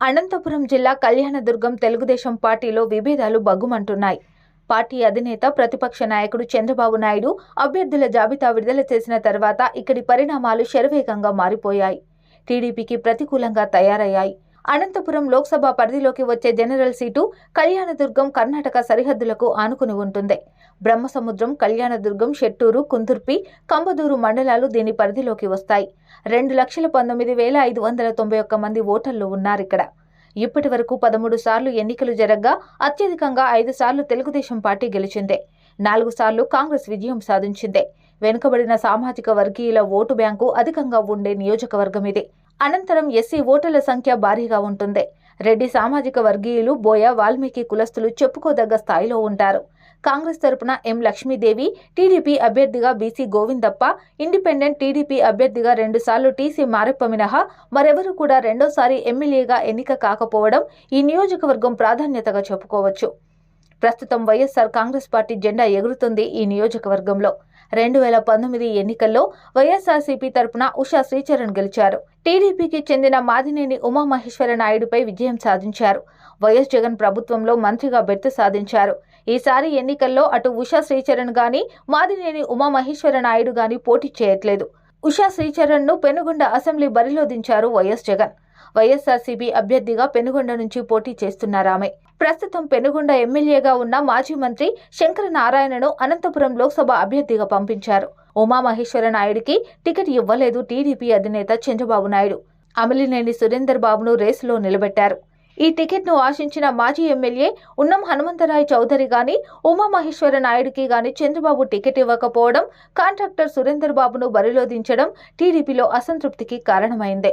అనంతపురం జిల్లా కళ్యాణదుర్గం తెలుగుదేశం పార్టీలో విభేదాలు బగ్గుమంటున్నాయి పార్టీ అధినేత ప్రతిపక్ష నాయకుడు చంద్రబాబు నాయుడు అభ్యర్థుల జాబితా విడుదల చేసిన తర్వాత ఇక్కడి పరిణామాలు శరవేగంగా మారిపోయాయి. టీడీపీకి ప్రతికూలంగా తయారయ్యాయి. అనంతపురం లోక్సభ పరిధిలోకి వచ్చే జనరల్ సీటు కళ్యాణదుర్గం కర్ణాటక సరిహద్దులకు ఆనుకుని ఉంటుంది. బ్రహ్మసముద్రం కళ్యాణదుర్గం షెట్టూరు కుందుర్పి కంబదూరు మండలాలు దీని పరిధిలోకి వస్తాయి. రెండు లక్షల పంతొమ్మిది వేల ఐదు వందల తొంభై ఒక్క మంది ఓటర్లు ఉన్నారిక్కడ ఇప్పటి వరకు పదమూడు సార్లు ఎన్నికలు జరగగా అత్యధికంగా ఐదు సార్లు తెలుగుదేశం పార్టీ గెలిచిందే. నాలుగు సార్లు కాంగ్రెస్ విజయం సాధించిందే. వెనుకబడిన సామాజిక వర్గీయుల ఓటు బ్యాంకు అధికంగా ఉండే నియోజకవర్గం ఇది అనంతరం ఎస్సీ ఓటర్ల సంఖ్య భారీగా ఉంటుంది. రెడ్డి సామాజిక వర్గీయులు బోయ వాల్మీకి కులస్తులు చెప్పుకోదగ్గ స్థాయిలో ఉంటారు. కాంగ్రెస్ తరపున ఎం లక్ష్మీదేవి టీడీపీ అభ్యర్థిగా బీసీ గోవిందప్ప ఇండిపెండెంట్ టీడీపీ అభ్యర్థిగా రెండుసార్లు టీసీ మారెప్ప మినహా మరెవరు కూడా రెండోసారి ఎమ్మెల్యేగా ఎన్నిక కాకపోవడం ఈ నియోజకవర్గం ప్రాధాన్యతగా చెప్పుకోవచ్చు. ప్రస్తుతం వైఎస్ఆర్ కాంగ్రెస్ పార్టీ జెండా ఎగురుతుంది ఈ నియోజకవర్గంలో. రెండు వేల పంతొమ్మిది ఎన్నికల్లో వైఎస్ఆర్సీపీ తరపున ఉషా శ్రీచరణ్ గెలిచారు. టీడీపీకి చెందిన మాదినేని ఉమామహేశ్వర నాయుడుపై విజయం సాధించారు. వైఎస్ జగన్ ప్రభుత్వంలో మంత్రిగా బెర్త సాధించారు. ఈసారి ఎన్నికల్లో అటు ఉషా శ్రీచరణ్ గాని మాదినేని ఉమామహేశ్వర నాయుడు గాని పోటీ చేయట్లేదు. ఉషా శ్రీచరణ్ను పెనుగొండ అసెంబ్లీ బరిలో దించారు వైఎస్ జగన్. వైఎస్ఆర్సీపీ అభ్యర్థిగా పెనుగొండ నుంచి పోటీ చేస్తున్నారామె ప్రస్తుతం పెనుగొండ ఎమ్మెల్యేగా ఉన్న మాజీ మంత్రి శంకర నారాయణను అనంతపురం లోక్సభ అభ్యర్థిగా పంపించారు. ఉమామహేశ్వర నాయుడికి టికెట్ ఇవ్వలేదు టీడీపీ అధినేత చంద్రబాబు నాయుడు. అమలినేని సురేందర్ బాబును రేసులో నిలబెట్టారు. ఈ టికెట్ను ఆశించిన మాజీ ఎమ్మెల్యే ఉన్నం హనుమంతరాయ్ చౌదరి గాని ఉమామహేశ్వర నాయుడికి గాని చంద్రబాబు టికెట్ ఇవ్వకపోవడం కాంట్రాక్టర్ సురేందర్ బాబును బరిలో దించడం టీడీపీలో అసంతృప్తికి కారణమైందే.